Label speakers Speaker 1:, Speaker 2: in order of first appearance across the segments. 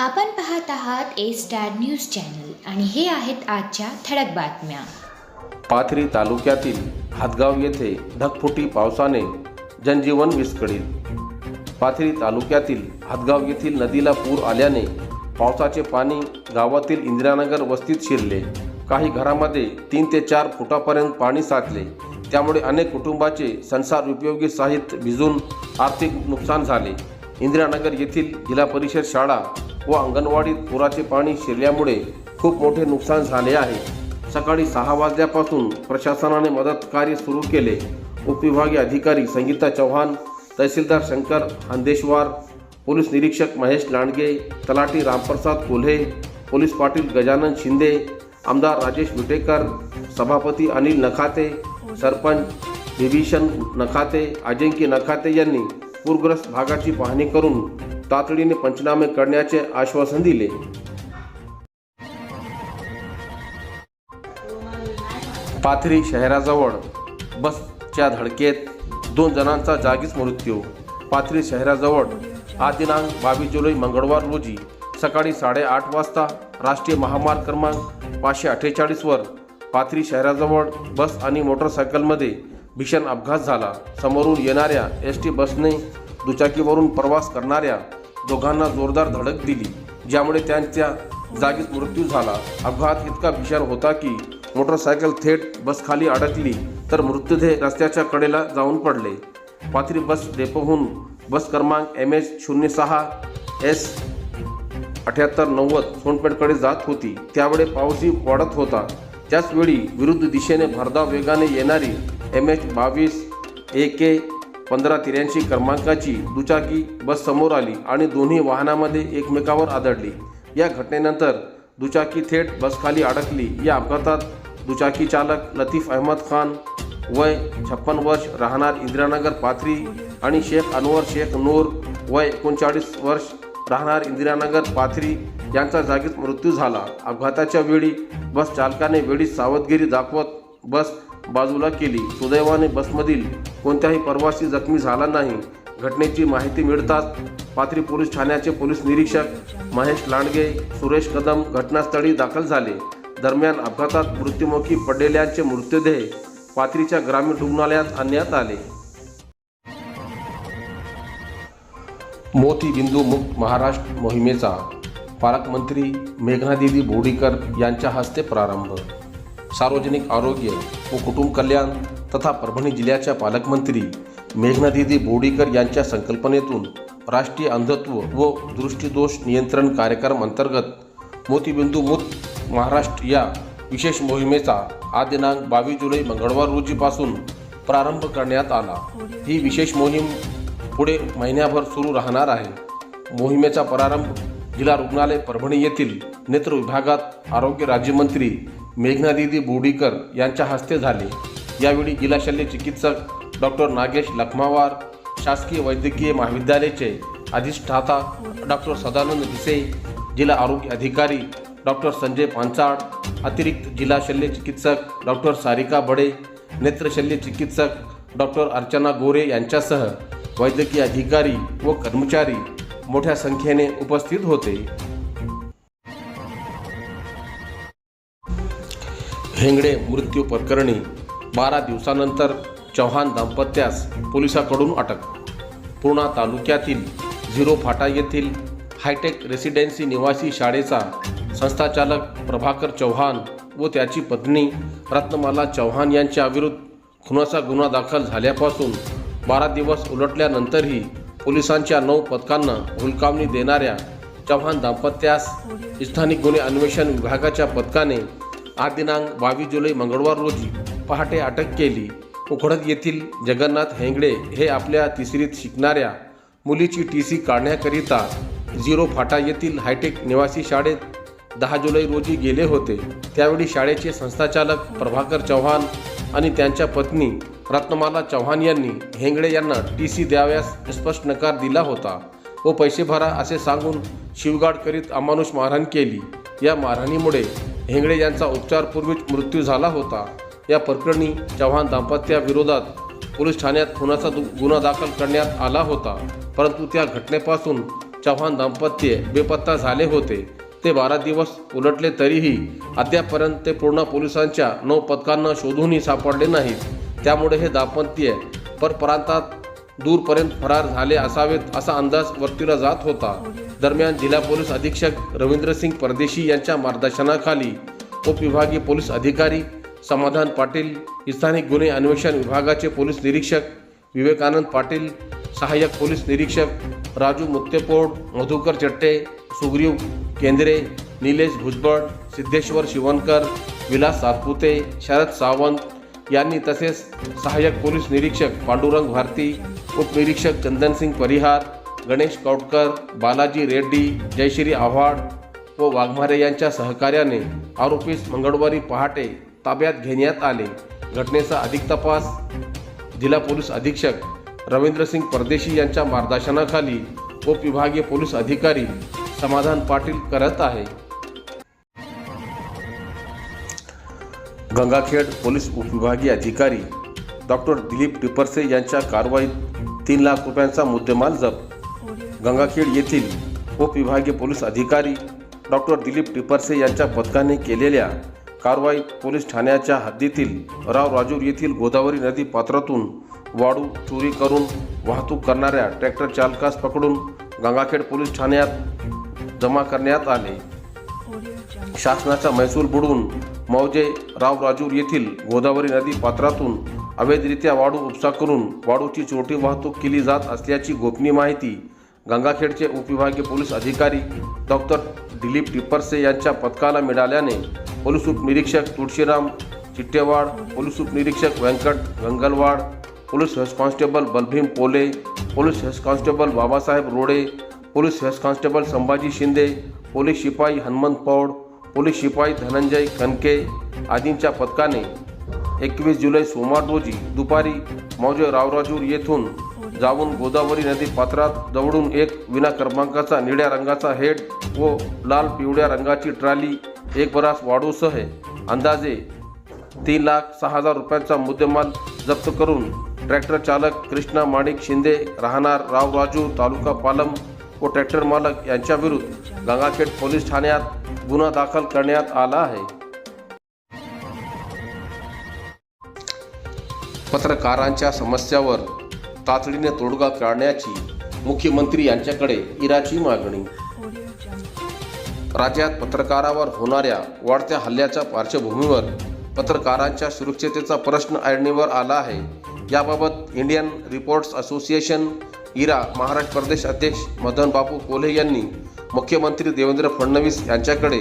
Speaker 1: आपण पाहत आहात ए स्टार न्यूज चॅनल आणि हे आहेत आजच्या ठळक बातम्या.
Speaker 2: पाथरी तालुक्यातील हातगाव येथे ढगफुटी पावसाने जनजीवन विस्कळीत. पाथरी तालुक्यातील हातगाव येथील नदीला पूर आल्याने पावसाचे पाणी गावातील इंदिरानगर वस्तीत शिरले. काही घरामध्ये तीन ते चार फुटापर्यंत पाणी साचले. त्यामुळे अनेक कुटुंबाचे संसार उपयोगी साहित्य भिजून आर्थिक नुकसान झाले. इंदिरानगर येथील जिल्हा परिषद शाळा व अंगणवाडीत पुराचे पाणी शिरल्यामुळे खूप मोठे नुकसान झाले आहे. सकाळी सहा वाजल्यापासून प्रशासनाने मदत कार्य सुरू केले. उपविभागीय अधिकारी संगीता चव्हाण तहसीलदार शंकर हंदेश्वार पोलीस निरीक्षक महेश लांडगे तलाठी रामप्रसाद कोल्हे पोलीस पाटील गजानन शिंदे आमदार राजेश विटेकर सभापती अनिल नखाते सरपंच विभीषण नखाते अजिंक्य नखाते यांनी पूरग्रस्त भागाची पाहणी करून तातडीने पंचनामे करण्याचे आश्वासन दिले. पाथरी शहराजवळ बसच्या धडकेत दोन जणांचा जागीच मृत्यू. पाथरी शहराजवळ आज दिनांक बावीस जुलै मंगळवार रोजी सकाळी साडेआठ वाजता राष्ट्रीय महामार्ग क्रमांक पाचशे अठ्ठेचाळीसवर पाथरी शहराजवळ बस आणि मोटरसायकलमध्ये भीषण अपघात झाला. समोरून येणाऱ्या एस टी बसने दुचाकीवरून प्रवास करणाऱ्या दोघांना जोरदार धडक दिली ज्यामुळे त्यांच्या जागीच मृत्यू झाला. अपघात इतका भीषण होता की मोटरसायकल थेट बसखाली अडकली तर मृतदेह रस्त्याच्या कडेला जाऊन पडले. पाथरी बस डेपोहून बस क्रमांक एम एच शून्य सहा एस अठ्याहत्तर नव्वद सोनपेठकडे जात होती. त्यावेळे पाऊसही वाढत होता. त्याचवेळी विरुद्ध दिशेने भरधाव वेगाने येणारी एम एच बावीस ए के पंधरा त्र्याऐंशी क्रमांकाची दुचाकी बस समोर आली आणि दोन्ही वाहनामध्ये एकमेकावर आदळली. या घटनेनंतर दुचाकी थेट बसखाली अडकली. या अपघातात दुचाकी चालक लतीफ अहमद खान वय छप्पन वर्ष राहणार इंदिरानगर पाथरी आणि शेख अनवर शेख नूर वय एकोणचाळीस वर्ष राहणार इंदिरानगर पाथरी यांचा जागीच मृत्यू झाला. अपघाताच्या वेळी बस चालकाने वेळीच सावधगिरी दाखवत बस बाजूला केली. सुदैवाने बसमधील कोणत्याही प्रवासी जखमी झाला नाही. घटनेची माहिती मिळताच पाथरी पोलीस ठाण्याचे पोलीस निरीक्षक महेश लांडगे सुरेश कदम घटनास्थळी दाखल झाले. दरम्यान अपघातात मृत्युमुखी पडलेल्यांचे मृतदेह पाथरीच्या ग्रामीण रुग्णालयात आणण्यात आले. मोतीबिंदू मुक्त महाराष्ट्र मोहिमेचा पालकमंत्री मेघनादिदी बोडीकर यांच्या हस्ते प्रारंभ सार्वजनिक आरोग्य व कुटुंब कल्याण तथा परभणी जिल्ह्याच्या पालकमंत्री मेघनादिदी बोडीकर यांच्या संकल्पनेतून राष्ट्रीय अंधत्व व दृष्टीदोष नियंत्रण कार्यक्रम अंतर्गत मोतीबिंदू मुक्त महाराष्ट्र या विशेष मोहिमेचा आज दिनांक बावीस जुलै मंगळवार रोजीपासून प्रारंभ करण्यात आला. ही विशेष मोहीम पुढे महिन्याभर सुरू राहणार आहे. मोहिमेचा प्रारंभ जिल्हा रुग्णालय परभणी येथील नेत्र विभागात आरोग्य राज्यमंत्री मेघनादिदी बोडीकर यांच्या हस्ते झाले. यावेळी जिल्हा शल्य चिकित्सक डॉक्टर नागेश लखमावार शासकीय वैद्यकीय महाविद्यालयाचे अधिष्ठाता डॉक्टर सदानंद भिसे जिल्हा आरोग्य अधिकारी डॉक्टर संजय पांचाळ अतिरिक्त जिल्हा शल्य चिकित्सक डॉक्टर सारिका बडे नेत्रशल्य चिकित्सक डॉक्टर अर्चना गोरे यांच्यासह वैद्यकीय अधिकारी व कर्मचारी मोठ्या संख्येने उपस्थित होते. हेंगडे मृत्यू प्रकरणी बारा दिवसानंतर चव्हाण दाम्पत्यास पोलिसाकडून अटक. पूर्णा तालुक्यातील झिरो फाटा येथील हायटेक रेसिडेन्सी निवासी शाळेचा संस्थाचालक प्रभाकर चव्हाण व त्याची पत्नी रत्नमाला चव्हाण यांच्या विरुद्ध खुनाचा गुन्हा दाखल झाल्यापासून बारा दिवस उलटल्यानंतरही पोलिसांच्या नऊ पथकांना हुलकावणी देणाऱ्या चव्हाण दाम्पत्यास स्थानिक गुन्हे अन्वेषण विभागाच्या पथकाने आज दिनांक बावीस जुलै मंगळवार रोजी पहाटे अटक केली. उखडत येथील जगन्नाथ हेंगडे हे आपल्या तिसरीत शिकणाऱ्या मुलीची टी सी काढण्याकरिता झिरो फाटा येथील हायटेक निवासी शाळेत दहा जुलै रोजी गेले होते. त्यावेळी शाळेचे संस्थाचालक प्रभाकर चव्हाण आणि त्यांच्या पत्नी रत्नमाला चव्हाण यांनी हेंगडे यांना टी सी द्याव्यास स्पष्ट नकार दिला होता. व पैसे भरा असे सांगून शिवगाड करीत अमानुष मारहाण केली. या मारहाणीमुळे हेंगडे यांचा उपचारपूर्वीच मृत्यू झाला होता. या प्रकरणी चव्हाण दाम्पत्याविरोधात पोलीस ठाण्यात खुनाचा दु- गुन्हा दाखल करण्यात आला होता. परंतु त्या घटनेपासून चव्हाण दाम्पत्य बेपत्ता झाले होते. ते बारा दिवस उलटले तरीही अद्यापर्यंत ते पूर्ण पोलिसांच्या नऊ पथकांना शोधूनही सापडले नाहीत. त्यामुळे हे दाम्पत्य परप्रांतात दूरपर्यंत फरार झाले असावेत असा अंदाज वर्तविला जात होता. दरम्यान जिल्हा पोलीस अधीक्षक रवींद्रसिंग परदेशी यांच्या मार्गदर्शनाखाली उपविभागीय पोलीस अधिकारी समाधान पाटील स्थानिक गुन्हे अन्वेषण विभागाचे पोलीस निरीक्षक विवेकानंद पाटील सहाय्यक पोलीस निरीक्षक राजू मुत्तेपोड मधुकर चट्टे सुग्रीव केंद्रे निलेश भुजबळ सिद्धेश्वर शिवणकर विलास सातपुते शरद सावंत यांनी तसेच सहाय्यक पोलीस निरीक्षक पांडुरंग भारती उपनिरीक्षक चंदनसिंग परिहार गणेश कौटकर बालाजी रेड्डी जयश्री आव्हाड व वाघमारे यांच्या सहकार्याने आरोपीस मंगळवारी पहाटे ताब्यात घेण्यात आले. घटनेचा अधिक तपास जिल्हा पोलीस अधीक्षक रवींद्रसिंग परदेशी यांच्या मार्गदर्शनाखाली उपविभागीय पोलीस अधिकारी समाधान पाटील करत आहे. गंगाखेड पोलीस उपविभागीय अधिकारी डॉक्टर दिलीप टिपरसे यांच्या कारवाईत तीन लाख रुपयांचा मुद्देमाल जप्त. गंगाखेड येथील उपविभागीय पोलीस अधिकारी डॉक्टर दिलीप टिपरसे यांच्या पथकाने केलेल्या कारवाईत पोलीस ठाण्याच्या हद्दीतील राव राजूर येथील गोदावरी नदी पात्रातून वाळू चोरी करून वाहतूक करणाऱ्या ट्रॅक्टर चालकास पकडून गंगाखेड पोलीस ठाण्यात जमा करण्यात आले. शासनाचा महसूल बुडवून मौजे राव राजूर येथील गोदावरी नदी पात्रातून अवैधरित्या वाळू उपसा करून वाळूची चोरटी वाहतूक केली जात असल्याची गोपनीय माहिती गंगाखेडचे उपविभागीय पोलीस अधिकारी डॉक्टर दिलीप टिप्परसे यांच्या पथकाला मिळाल्याने पोलीस उपनिरीक्षक तुळशीराम चिट्टेवाड पोलीस उपनिरीक्षक Venkat Gangalwad police head constable Balbhim Pole police head constable Babasaheb Rode police head constable Sambhaji Shinde police शिपाई हनुमंत पौड पोलीस शिपाई धनंजय खनके आदींच्या पथकाने एकवीस जुलै सोमवार रोजी दुपारी मौजे रावराजूर येथून जाऊन गोदावरी नदी पात्रात जवळून एक विना क्रमांकाचा निळ्या रंगाचा हेड व लाल पिवळ्या रंगाची ट्रॉली एक बरास वाढूसह अंदाजे तीन लाख सहा हजार रुपयांचा मुद्देमाल जप्त करून ट्रॅक्टर चालक कृष्णा माणिक शिंदे राहणार रावराजू तालुका पालम व ट्रॅक्टर मालक यांच्याविरुद्ध गंगाखेड पोलीस ठाण्यात गुन्हा दाखल करण्यात आला आहे. पत्रकारांच्या समस्यावर तातडीने तोडगा काढण्याची मुख्यमंत्री यांच्याकडे इराची मागणी. राज्यात पत्रकारावर होणाऱ्या वाढत्या हल्ल्याच्या पार्श्वभूमीवर पत्रकारांच्या सुरक्षितेचा प्रश्न ऐरणीवर आला आहे. याबाबत इंडियन रिपोर्ट्स असोसिएशन इरा महाराष्ट्र प्रदेश अध्यक्ष मदन बापू कोल्हे यांनी मुख्यमंत्री देवेंद्र फडणवीस यांच्याकडे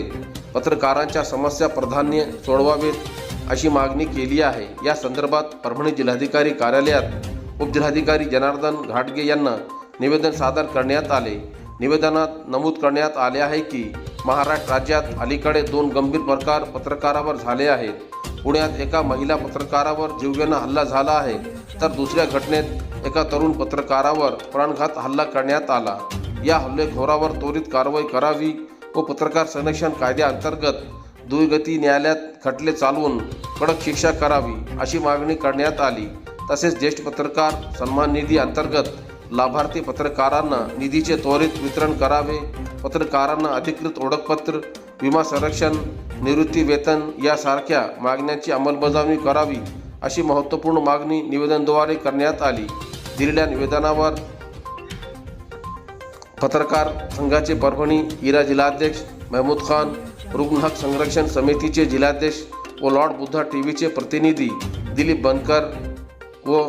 Speaker 2: पत्रकारांच्या समस्या प्राधान्य सोडवावेत अशी मागणी केली आहे. या संदर्भात परभणी जिल्हाधिकारी कार्यालयात उपजिल्हाधिकारी जनार्दन घाटगे यांना निवेदन सादर करण्यात आले. निवेदनात नमूद करण्यात आले आहे की महाराष्ट्र राज्यात अलीकडे दोन गंभीर प्रकार पत्रकारावर झाले आहेत. पुण्यात एका महिला पत्रकारावर जीवघेणा हल्ला झाला आहे तर दुसऱ्या घटनेत एका तरुण पत्रकारावर प्राणघात हल्ला करण्यात आला. या हल्लेखोरावर त्वरित कारवाई करावी व पत्रकार संरक्षण कायद्याअंतर्गत दुर्गती न्यायालयात खटले चालवून कडक शिक्षा करावी अशी मागणी करण्यात आली. तसेच ज्येष्ठ पत्रकार सन्मान निधी अंतर्गत लाभार्थी पत्रकारांना निधीचे त्वरित वितरण करावे पत्रकारांना अधिकृत ओळखपत्र विमा संरक्षण निवृत्ती वेतन यासारख्या मागण्यांची अंमलबजावणी करावी अशी महत्त्वपूर्ण मागणी निवेदनाद्वारे करण्यात आली. दिलेल्या निवेदनावर पत्रकार संघाचे परभणी इरा जिल्हाध्यक्ष महमूद खान रुग्ण हक संरक्षण समितीचे जिल्हाध्यक्ष व लॉर्ड बुद्धा टी व्हीचे प्रतिनिधी दिलीप बनकर व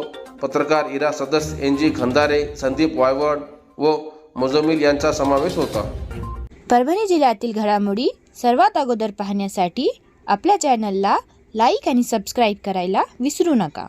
Speaker 2: पत्रकार इरा सदस्य एन जी खंदारे संदीप वायवड व मुजमिल यांचा समावेश होता.
Speaker 3: परभणी जिल्ह्यातील घडामोडी सर्वात अगोदर पाहण्यासाठी आपल्या चॅनलला लाईक आणि सबस्क्राईब करायला विसरू नका.